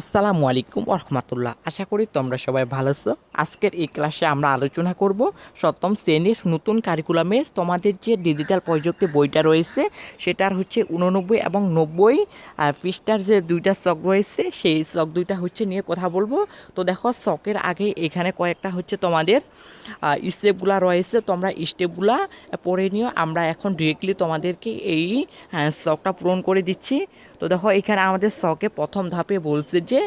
আসসালামু আলাইকুম রহমতুল্লাহ আশা করি তোমরা সবাই ভালো আছো। আজকের এই ক্লাসে আমরা আলোচনা করব সপ্তম শ্রেণির নতুন কারিকুলামের তোমাদের যে ডিজিটাল প্রযুক্তি বইটা রয়েছে, সেটার হচ্ছে উননব্বই এবং নব্বই পৃষ্ঠার যে দুইটা চক রয়েছে, সেই চক দুইটা হচ্ছে নিয়ে কথা বলব। তো দেখো, চকের আগে এখানে কয়েকটা হচ্ছে তোমাদের স্টেপগুলা রয়েছে, তোমরা স্টেপগুলা পড়ে নিও। আমরা এখন ডিরেক্টলি তোমাদেরকে এই চকটা পূরণ করে দিচ্ছি। তো দেখো, এখানে আমাদের শখে প্রথম ধাপে বলছে যে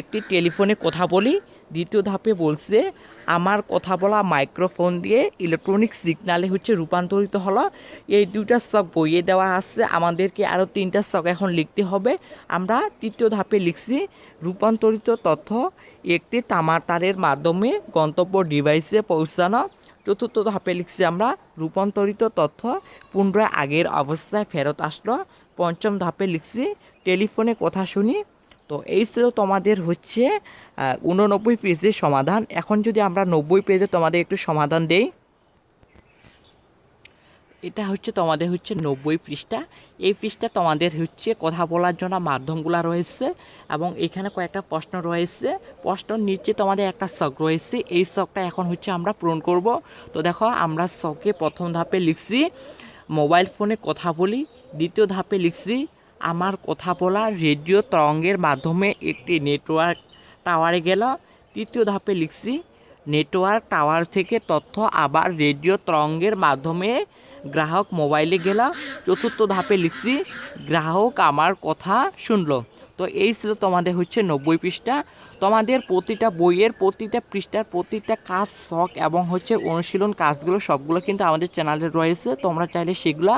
একটি টেলিফোনে কথা বলি, দ্বিতীয় ধাপে বলছে আমার কথা বলা মাইক্রোফোন দিয়ে ইলেকট্রনিক সিগনালে হচ্ছে রূপান্তরিত হলো। এই দুইটা শখ বইয়ে দেওয়া আছে। আমাদেরকে আরও তিনটা শখ এখন লিখতে হবে। আমরা তৃতীয় ধাপে লিখছি, রূপান্তরিত তথ্য একটি তামার তারের মাধ্যমে গন্তব্য ডিভাইসে পৌঁছানো। চতুর্থ ধাপে লিখছি আমরা, রূপান্তরিত তথ্য পুনরায় আগের অবস্থায় ফেরত আসলো। পঞ্চম ধাপে লিখছি, টেলিফোনে কথা শুনি তো এই ছিল তোমাদের হচ্ছে উননব্বই পেজের সমাধান। এখন যদি আমরা নব্বই পেজে তোমাদের একটু সমাধান দেই। এটা হচ্ছে তোমাদের হচ্ছে নব্বই পৃষ্ঠা। এই পৃষ্ঠা তোমাদের হচ্ছে কথা বলার জন্য মাধ্যমগুলো রয়েছে এবং এখানে কয়েকটা প্রশ্ন রয়েছে। প্রশ্নর নিচে তোমাদের একটা শখ রয়েছে। এই শখটা এখন হচ্ছে আমরা পূরণ করব। তো দেখো, আমরা শখে প্রথম ধাপে লিখছি, মোবাইল ফোনে কথা বলি, দ্বিতীয় ধাপে লিখছি আমার কথা বলা রেডিও তরঙ্গের মাধ্যমে একটি নেটওয়ার্ক টাওয়ারে গেল। তৃতীয় ধাপে লিখছি, নেটওয়ার্ক টাওয়ার থেকে তথ্য আবার রেডিও তরঙ্গের মাধ্যমে গ্রাহক মোবাইলে গেল। চতুর্থ ধাপে লিখছি, গ্রাহক আমার কথা শুনলো। তো এই ছিল তোমাদের হচ্ছে নব্বই পৃষ্ঠা। তোমাদের প্রতিটা বইয়ের প্রতিটা পৃষ্ঠার প্রতিটা কাজ শখ এবং হচ্ছে অনুশীলন কাজগুলো, সবগুলো কিন্তু আমাদের চ্যানেলে রয়েছে। তোমরা চাইলে সেগুলো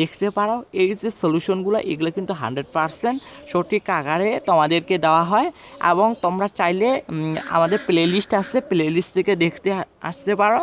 দেখতে পারো। এই যে সলিউশনগুলো এগুলো কিন্তু হান্ড্রেড পারসেন্ট সঠিক আকারে তোমাদেরকে দেওয়া হয় এবং তোমরা চাইলে আমাদের প্লে লিস্ট আছে প্লে লিস্ট থেকে দেখতে আসতে পারো।